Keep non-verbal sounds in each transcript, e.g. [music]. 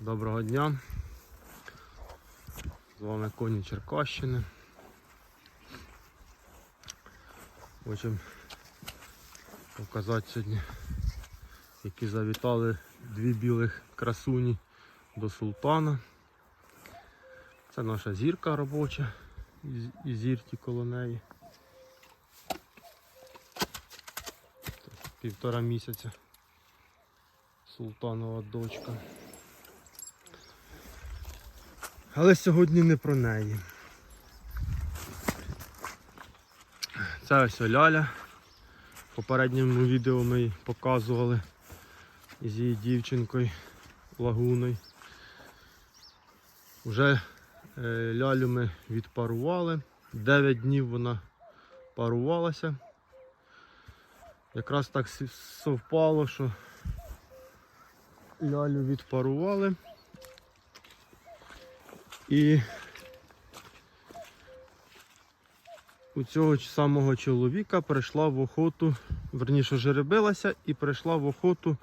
Доброго дня. З вами коні Черкащини. Хочемо показати сьогодні, які завітали дві білих красуні до султана. Це наша зірка робоча і зірки коло неї. Півтора місяця. Султанова дочка. Але сьогодні не про неї. Це ось Ляля. В попередньому відео ми її показували із її дівчинкою лагуною. Вже е, лялю ми відпарували. 9 днів вона парувалася. Якраз так совпало, що лялю відпарували. І у цього самого чоловіка прийшла в охоту, верніше жеребилася і прийшла в охоту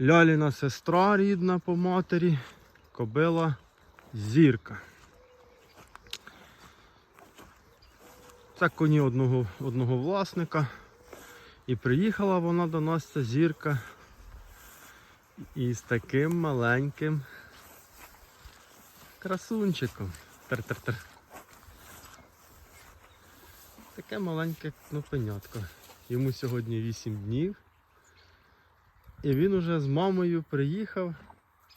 ляліна сестра рідна по матері, кобила зірка. Це коні одного, одного власника. І приїхала вона до нас, ця зірка, із таким маленьким красунчиком. Тер-тер-тер. Таке маленьке кнопенятко. Йому сьогодні 8 днів. І він уже з мамою приїхав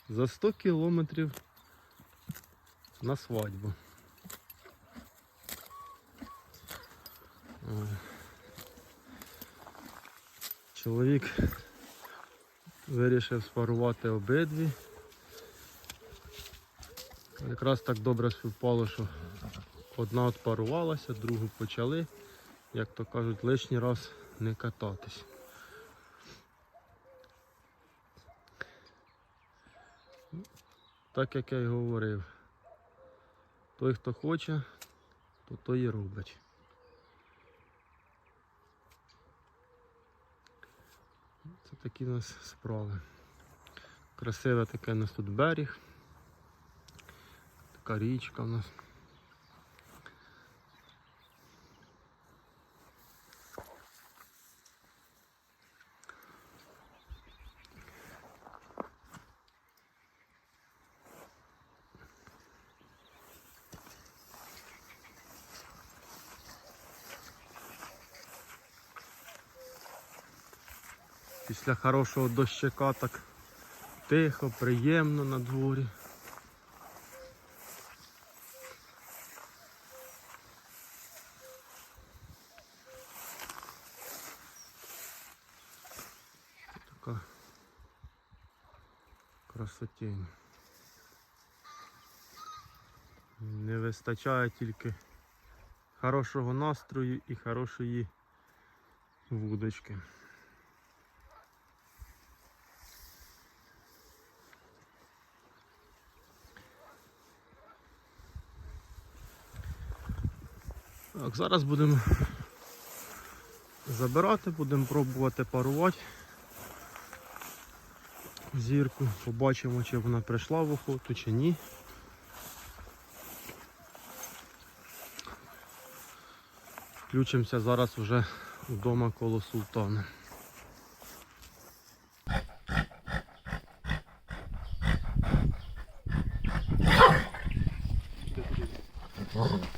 за 100 кілометрів на свадьбу. Чоловік вирішив спарувати обидві. Якраз так добре співпало, що одна отпарувалася, другу почали, як то кажуть, лишній раз не кататись. Так як я й говорив, той, хто хоче, то той і робить. Це такі у нас справи. Красиве таке у нас тут берег. Така у нас. Після хорошого дощика так тихо, приємно на дворі. Красотень. Не вистачає тільки хорошого настрою і хорошої вудочки. Так, зараз будемо забирати, будемо пробувати парувати зірку. Побачимо, чи вона прийшла в охоту, чи ні. Включимося зараз вже вдома коло султана. Oh.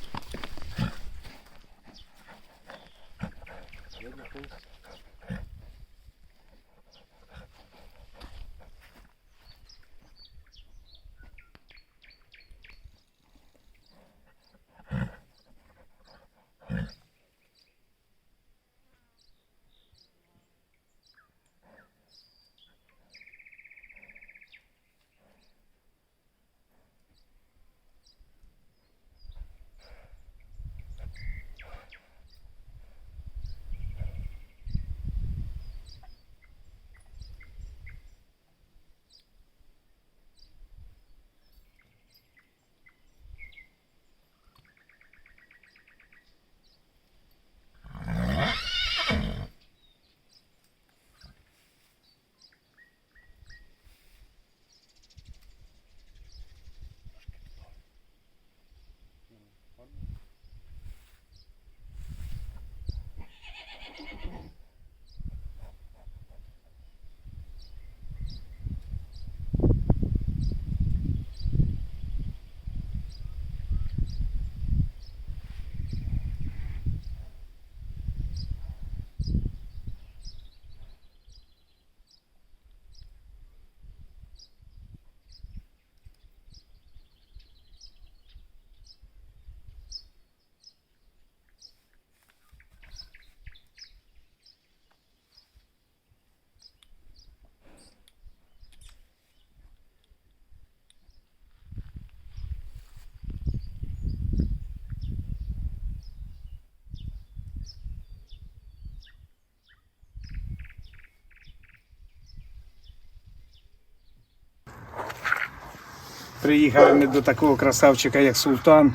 Приїхали ми до такого красавчика, як Султан.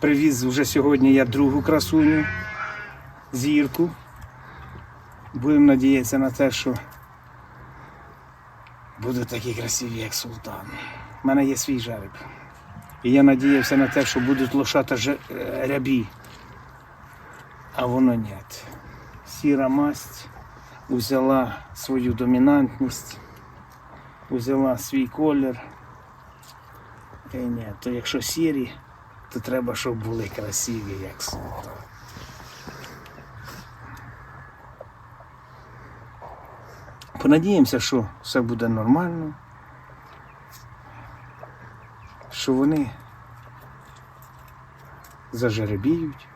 Привіз вже сьогодні я другу красуню, зірку. Будемо надіятися на те, що будуть такі красиві, як Султан. У мене є свій жереб. І я надіявся на те, що будуть лошата е, рябі. А воно ні. Сіра масть взяла свою домінантність, взяла свій колір. І ні, то якщо сірі, то треба, щоб були красиві, як султан. Понадіємося, що все буде нормально, що вони зажеребіють,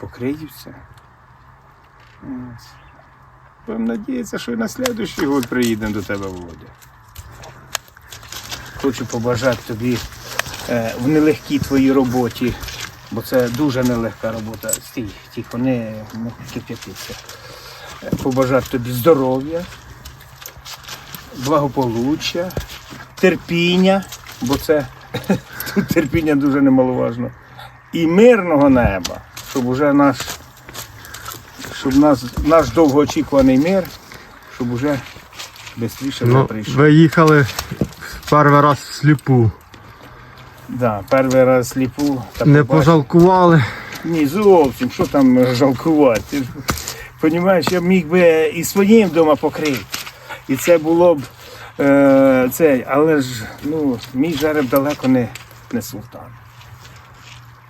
покриються. Будемо надіятися, що і на слідуючий год приїдемо до тебе, Володя. Хочу побажати тобі е, в нелегкій твоїй роботі, бо це дуже нелегка робота. Стій, тихо, не, кип'ятися. Е, Побажати тобі здоров'я, благополуччя, терпіння, бо це [laughs] тут терпіння дуже немаловажно. І мирного неба, щоб уже наш, щоб нас, наш довгоочікуваний мир, щоб уже швидше Ну, прийшов. ви їхали перший раз всліпу. Да, перший раз сліпу. Та Не побачив. пожалкували. Ні, зовсім, що там жалкувати. Ти ж Понімаєш, я міг би і своїм вдома покрити. І це було б е, це, але ж ну, мій жереб далеко не, не султан.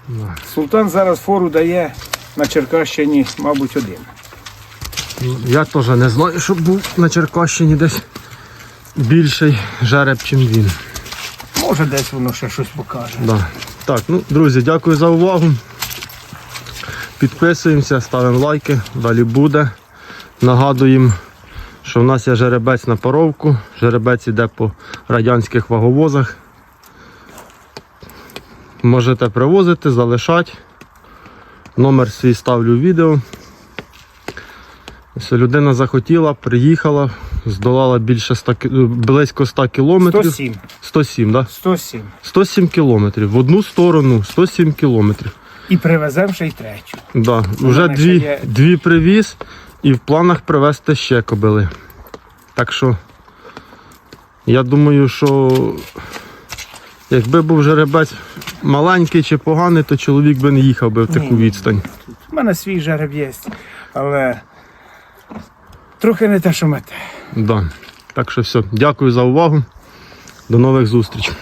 Да. Султан зараз фору дає на Черкащині, мабуть, один. Ну, Я теж не знаю, щоб був на Черкащині десь більший жереб, чим він. Може, десь воно ще щось покаже. Да. Так, ну, друзі, дякую за увагу. Підписуємося, ставимо лайки, далі буде. Нагадуємо, що в нас є жеребець на паровку. Жеребець іде по радянських ваговозах. Можете привозити, залишати. Номер свій ставлю в відео. Ось людина захотіла, приїхала, здолала більше 100, близько 100 кілометрів. 107. 107, так? Да? 107. 107 кілометрів. В одну сторону 107 кілометрів. І привеземо ще й третю. Да. Вже дві, є- дві привіз і в планах привезти ще кобили. Так що я думаю, що якби був жеребець маленький чи поганий, то чоловік би не їхав би в таку Ні. відстань. У мене свій жереб є, але трохи не те, що мете. Да. Так що все. Дякую за увагу. До нових зустрічей.